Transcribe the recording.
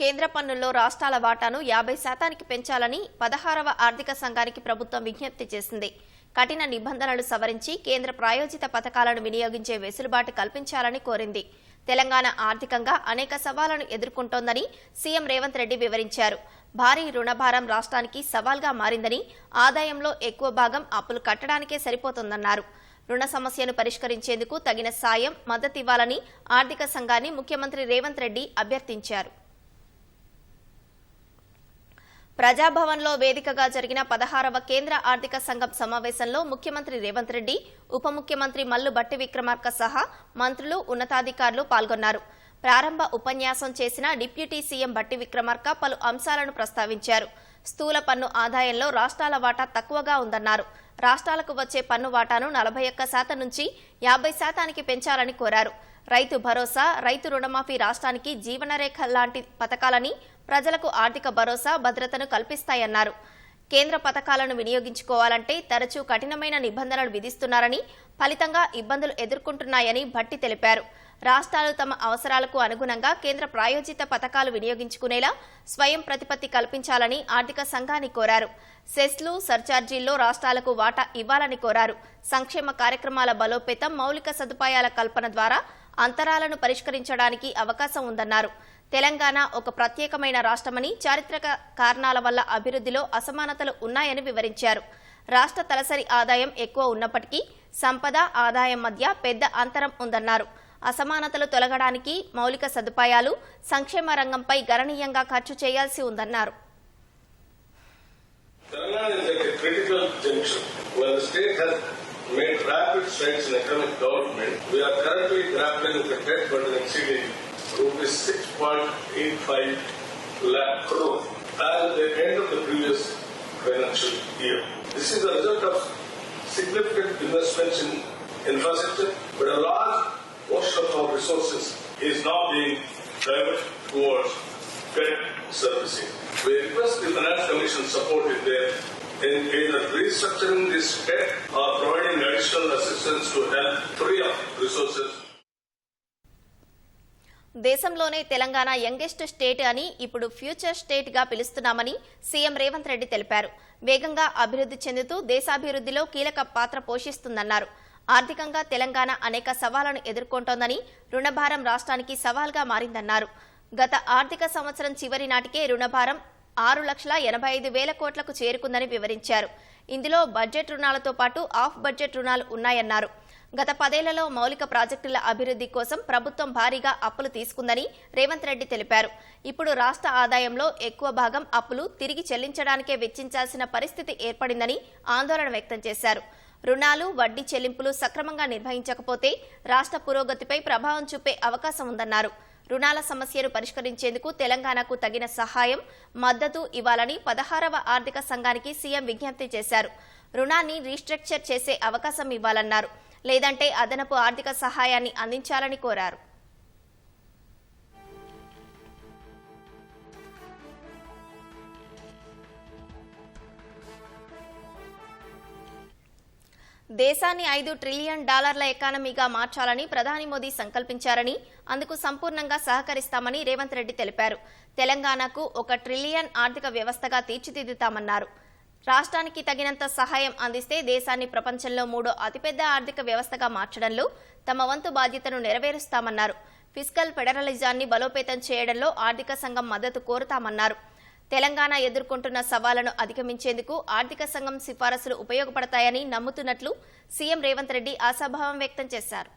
కేంద్ర పన్నుల్లో రాష్ట్రాల వాటాను యాభై శాతానికి పెంచాలని పదహారవ ఆర్థిక సంఘానికి ప్రభుత్వం విజ్ఞప్తి చేసింది. కఠిన నిబంధనలు సవరించి కేంద్ర ప్రాయోజిత పథకాలను వినియోగించే వెసులుబాటు కల్పించాలని కోరింది. తెలంగాణ ఆర్థికంగా అనేక సవాళ్ళను ఎదుర్కొంటోందని సీఎం రేవంత్ రెడ్డి వివరించారు. భారీ రుణభారం రాష్ట్రానికి సవాల్గా మారిందని ఆదాయంలో ఎక్కువ భాగం అప్పులు కట్టడానికే సరిపోతుందన్నారు. రుణ సమస్యను పరిష్కరించేందుకు తగిన సాయం మద్దతివ్వాలని ఆర్థిక సంఘాన్ని ముఖ్యమంత్రి రేవంత్ రెడ్డి అభ్యర్థించారు. ప్రజాభవన్లో వేదికగా జరిగిన పదహారవ కేంద్ర ఆర్థిక సంఘం సమావేశంలో ముఖ్యమంత్రి రేవంత్ రెడ్డి ఉప ముఖ్యమంత్రి మల్లు బట్టి విక్రమార్క సహా మంత్రులు ఉన్నతాధికారులు పాల్గొన్నారు. ప్రారంభ ఉపన్యాసం చేసిన డిప్యూటీ సీఎం బట్టి విక్రమార్క పలు అంశాలను ప్రస్తావించారు. స్థూల పన్ను ఆదాయంలో రాష్ట్రాల వాటా తక్కువగా ఉందన్నారు. రాష్ట్రాలకు వచ్చే పన్ను వాటాను నలభై ఒక్క శాతం నుంచి యాభై శాతానికి పెంచాలని కోరారు. రైతు భరోసా రైతు రుణమాఫీ రాష్ట్రానికి జీవనరేఖ లాంటి పథకాలని ప్రజలకు ఆర్థిక భరోసా భద్రతను కల్పిస్తాయన్నారు. కేంద్ర పథకాలను వినియోగించుకోవాలంటే తరచూ కఠినమైన నిబంధనలు విధిస్తున్నారని ఫలితంగా ఇబ్బందులు ఎదుర్కొంటున్నాయని భట్టి తెలిపారు. రాష్ట్రాలు తమ అవసరాలకు అనుగుణంగా కేంద్ర ప్రాయోజిత పథకాలు వినియోగించుకునేలా స్వయం ప్రతిపత్తి కల్పించాలని ఆర్థిక సంఘాన్ని కోరారు. సెస్లు సర్చార్జీల్లో రాష్ట్రాలకు వాటా ఇవ్వాలని కోరారు. సంక్షేమ కార్యక్రమాల బలోపేతం మౌలిక సదుపాయాల కల్పన ద్వారా అంతరాలను పరిష్కరించడానికి అవకాశం ఉందన్నారు. తెలంగాణ ఒక ప్రత్యేకమైన రాష్ట్రమని చారిత్రక కారణాల వల్ల అభివృద్ధిలో అసమానతలు ఉన్నాయని వివరించారు. రాష్ట్ర తలసరి ఆదాయం ఎక్కువ ఉన్నప్పటికీ సంపద ఆదాయం మధ్య పెద్ద అంతరం ఉందన్నారు. అసమానతలు తొలగడానికి మౌలిక సదుపాయాలు సంక్షేమ రంగంపై గణనీయంగా ఖర్చు చేయాల్సి ఉందన్నారు Telangana is at a critical junction where the state has made rapid strides in economic development. We are currently grappling with a debt burden exceeding rupees 6.85 lakh crore as at the end of the previous financial year. This is the result of significant investments in infrastructure, but a large portion of our resources is now being diverted towards debt servicing. We request the organization supported them in in either restructuring this debt or uh, providing additional assistance to help free up resources. దేశంలోనే Telangana youngest state అని ఇప్పుడు future స్టేట్గా పిలుస్తున్నామని CM Revanth Reddy తెలిపారు. వేగంగా అభివృద్ధి చెందుతూ దేశాభివృద్ధిలో కీలక పాత్ర పోషిస్తుందన్నారు. ఆర్థికంగా తెలంగాణ అనేక సవాళ్ళను ఎదుర్కొంటోందని రుణభారం రాష్ట్రానికి సవాల్గా మారిందన్నారు. గత ఆర్థిక సంవత్సరం చివరి నాటికే రుణభారం ఆరు లక్షల ఎనభై ఐదు వేల కోట్లకు చేరుకుందని వివరించారు. ఇందులో బడ్జెట్ రుణాలతో పాటు ఆఫ్ బడ్జెట్ రుణాలు ఉన్నాయన్నారు. గత పదేళ్ళలో మౌలిక ప్రాజెక్టుల అభివృద్ధి కోసం ప్రభుత్వం భారీగా అప్పులు తీసుకుందని రేవంత్ రెడ్డి తెలిపారు. ఇప్పుడు రాష్ట్ర ఆదాయంలో ఎక్కువ భాగం అప్పులు తిరిగి చెల్లించడానికే వెచ్చించాల్సిన పరిస్థితి ఏర్పడిందని ఆందోళన వ్యక్తం చేశారు. రుణాలు వడ్డీ చెల్లింపులు సక్రమంగా నిర్వహించకపోతే రాష్ట్ర పురోగతిపై ప్రభావం చూపే అవకాశం ఉందన్నారు. రుణాల సమస్యను పరిష్కరించేందుకు తెలంగాణకు తగిన సహాయం మద్దతు ఇవ్వాలని పదహారవ ఆర్థిక సంఘానికి సీఎం విజ్ఞప్తి చేశారు. రుణాన్ని రీస్ట్రక్చర్ చేసే అవకాశం ఇవ్వాలన్నారు. లేదంటే అదనపు ఆర్థిక సహాయాన్ని అందించాలని కోరారు. దేశాన్ని ఐదు ట్రిలియన్ డాలర్ల ఎకానమీగా మార్చాలని ప్రధాని మోదీ సంకల్పించారని అందుకు సంపూర్ణంగా సహకరిస్తామని రేవంత్ రెడ్డి తెలిపారు. తెలంగాణకు ఒక ట్రిలియన్ ఆర్థిక వ్యవస్థగా తీర్చిదిద్దుతామన్నారు. రాష్ట్రానికి తగినంత సహాయం అందిస్తే దేశాన్ని ప్రపంచంలో మూడో అతిపెద్ద ఆర్థిక వ్యవస్థగా మార్చడంలో తమ వంతు బాధ్యతను నెరవేరుస్తామన్నారు. ఫిజికల్ ఫెడరలిజాన్ని బలోపేతం చేయడంలో ఆర్థిక సంఘం మద్దతు కోరుతామన్నారు. తెలంగాణ ఎదుర్కొంటున్న సవాళ్ళను అధిగమించేందుకు ఆర్థిక సంఘం సిఫారసులు ఉపయోగపడతాయని నమ్ముతున్నట్లు సీఎం రేవంత్ రెడ్డి ఆశాభావం వ్యక్తం చేశారు.